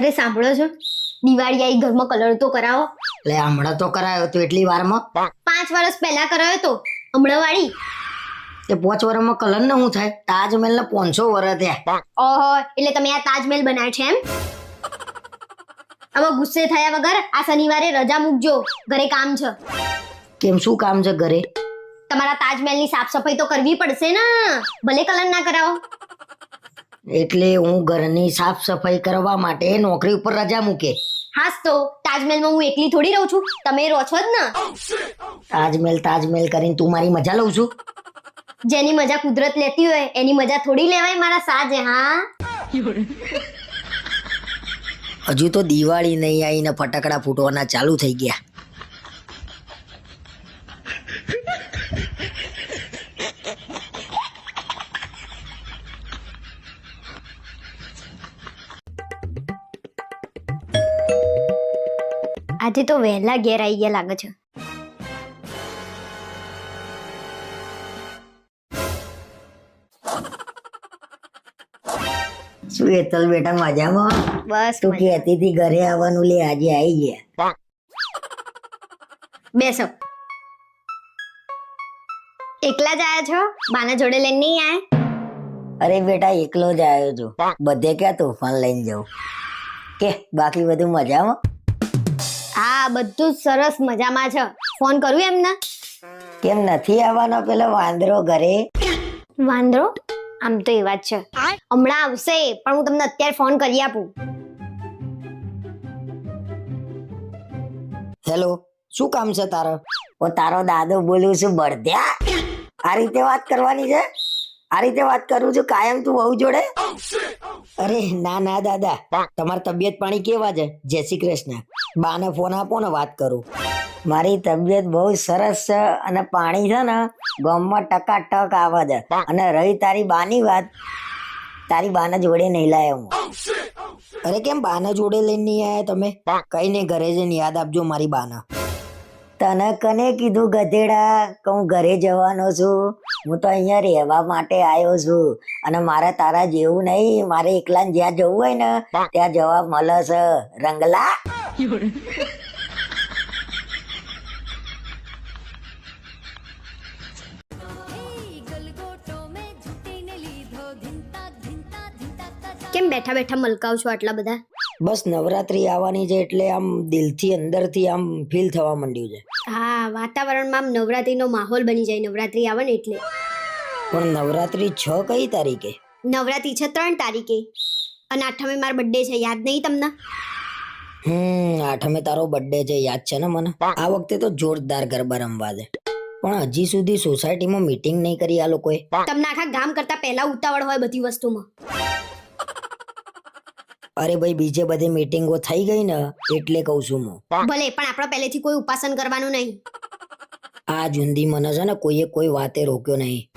અરે સાંભળો છો? દિવાળી આઈ ઘરમાં કલર તો કરાવો. લે હમણાં તો કરાયો તો એટલી વારમાં. પાંચ વર્ષ પહેલા કરાયો તો. હમણાં વાળી તે પાંચ વર્ષમાં કલર ને શું થાય? તાજમહેલ ને પાંચસો વર્ષ થયા. ઓહો એટલે તમે આ તાજમહેલ બનાવ્યો છે એમ? હવે ગુસ્સે થયા વગર આ શનિવારે રજા મૂકજો. ઘરે કામ છે. કેમ શું કામ છે ઘરે? તમારા તાજમહેલની સાફ સફાઈ તો કરવી પડશે ને. ભલે કલર ના કરાવો. એટલે હું ઘરની સાફ સફાઈ કરવા માટે નોકરી ઉપર રજા મૂકે. હાસ તો તાજમહેલમાં હું એકલી થોડી રહું છું. તમે રહો છો જ ને. તાજમહેલ તાજમહેલ કરીને તું મારી મજા લઉં છું. જેની મજા કુદરત લેતી હોય એની મજા થોડી લેવાય મારા સાજે હા? હજુ તો દિવાળી નહીં આવીને ફટાકડા ફૂટવાના ચાલુ થઈ ગયા. આજે તો વહેલા ઘેર આવી ગયા લાગે છે. શું હેતલ બેટા મજામાં? બસ તું કહેતી હતી ઘરે આવવાનું લે આજે આવી ગયા. બેસો. એકલા જ આયા છો? બાના જોડે લઈને નહીં આયા? અરે બેટા એકલો જ આવ્યો છું. બધે ક્યાં તોફાન લઈને જાઉં? કે બાકી બધું મજામાં? હા બધું સરસ મજામાં છે. ફોન કરું એમને? કેમ નથી આવવાનો પેલો વાંદરો ઘરે? વાંદરો? આમ તો એ વાત છે. હમણાં આવશે પણ હું તમને અત્યારે ફોન કરી આપું. હેલો શું કામ છે તારો? ઓ તારો દાદો બોલું છું બળદ્યા? આ રીતે વાત કરવાની છે? આ રીતે વાત કરું છું કાયમ તું બહુ જોડે? અરે, ના ના, દાદા. તમારી તબિયત પાણી કેવા છે? જય શ્રી કૃષ્ણ. બાને ફોન આપો ને વાત કરું. મારી તબિયત બહુ સરસ છે અને પાણી છે ને, ગામમાં ટકાટક આવે છે. અને રહી તારી બાની વાત, તારી બાને જોડે નહીં લાયા હું. અરે, કેમ બાના જોડે લઈને નહીં આયા તમે? કઈ નહીં, ઘરે જઈને યાદ આપજો મારી બાના. તને કને કીધું ગધેડા, કે હું ઘરે જવાનો છું? હું તો અહીંયા રહેવા માટે આવ્યો છું. અને મારે તારા જેવું નહીં, મારે એકલા જ્યાં જવું હોય ને, ત્યાં જવાબ મળે છે. રંગલા? કેમ બેઠા બેઠા મલકાવ છો આટલા બધા? બસ નવરાત્રી આવવાની છે એટલે આમ દિલથી અંદરથી આમ ફીલ થવા માંડ્યું છે. હા વાતાવરણમાં આમ નવરાત્રીનો માહોલ બની જાય નવરાત્રી આવે ને એટલે. પણ નવરાત્રી છ કઈ તારીખે? નવરાત્રી છે ત્રણ તારીખે. અને આઠમે મારો બર્થડે છે યાદ નહીં તમને? હમ આઠમે તારો બર્થડે છે યાદ છે ને મને? આ વખતે તો જોરદાર ગરબા રમવા છે. પણ હજી સુધી સોસાયટીમાં મીટિંગ નહીં કરી આ લોકોએ. તમને આખા ગામ કરતા પહેલા ઉતાવળ હોય બધી વસ્તુમાં. અરે ભાઈ બીજે બધી મીટિંગો થઈ ગઈ ને એટલે કહું છું હું. ભલે પણ આપણે પહેલેથી કોઈ ઉપાસન કરવાનું નહીં. આ જુંદી મને છે ને કોઈએ કોઈ વાતે રોક્યો નહીં.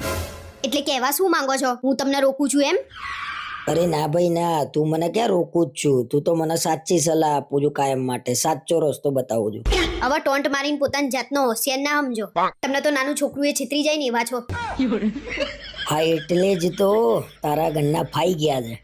એટલે કહેવા શું માંગો છો? હું તમને રોકું છું એમ? અરે ના ભાઈ ના. તું મને ક્યાં રોકું જ છું? તું તો મને સાચી સલાહ આપું છું કાયમ માટે. સાચો રસ્તો બતાવું છું. હવે ટોન્ટ મારીને પોતાની જાતનો હોશિયાર ના સમજો. તમને તો નાનું છોકરું એ છેતરી જાય ને એવા છો. હા એટલે જ તો તારા ઘરના ફાઈ ગયા છે.